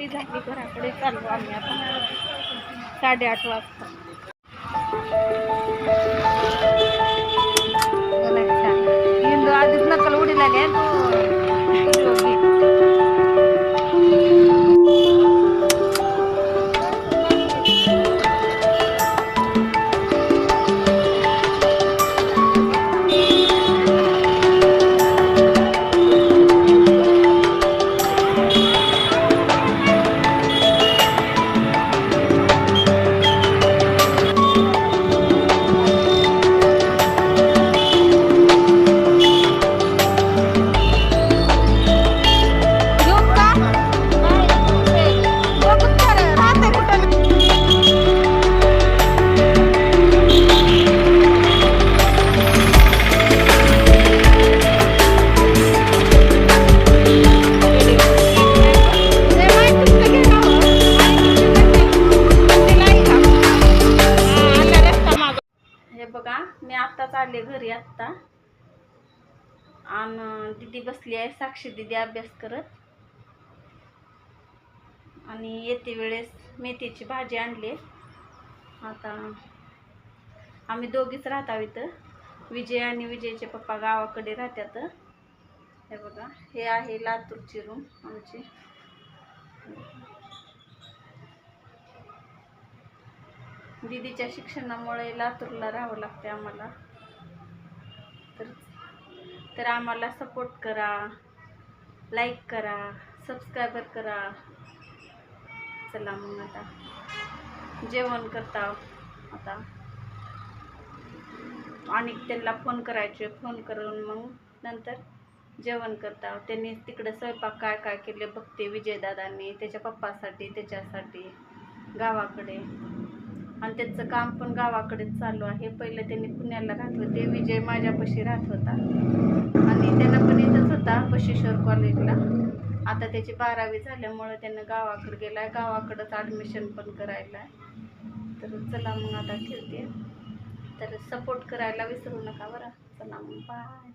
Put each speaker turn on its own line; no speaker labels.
सुट्टी झाली घराकडे चाललो आम्ही आता साडेआठ वाजता बघा छान. हिंदू आधीच नकल उडी लागली आहे तू मी आत्ताच आले घरी आत्ता. आणि दिदी बसली आहे साक्षी दिदी अभ्यास करत. आणि येते वेळेस मेथीची भाजी आणली. आता आम्ही दोघीच राहता इथं. विजय आणि विजयचे पप्पा गावाकडे राहतात. हे बघा हे आहे लातूरची रूम आमची. दीदीच्या शिक्षणामुळे लातूरला राहावं लागते आम्हाला. तर तर आम्हाला सपोर्ट करा लाईक करा सबस्क्रायबर करा. चला मग आता. जेवण करता आता. आणि त्यांना फोन करायचे फोन करून मग नंतर जेवण करता. त्यांनी तिकडे स्वयंपाक काय काय केले बघते विजयदादांनी त्याच्या पप्पासाठी त्याच्यासाठी गावाकडे. आणि त्याचं काम पण गावाकडेच चालू आहे. पहिले त्यांनी पुण्याला राहत होते विजय माझ्यापाशी राहत होता. आणि त्यांना पण इथंच होता बशेश्वर कॉलेजला. आता त्याची बारावी झाल्यामुळं त्यांना गावाकडे गेलाय. गावाकडंच ॲडमिशन पण करायला आहे तर चला मग आता ठेवते. तर सपोर्ट करायला विसरू नका बरं. चला मग बाय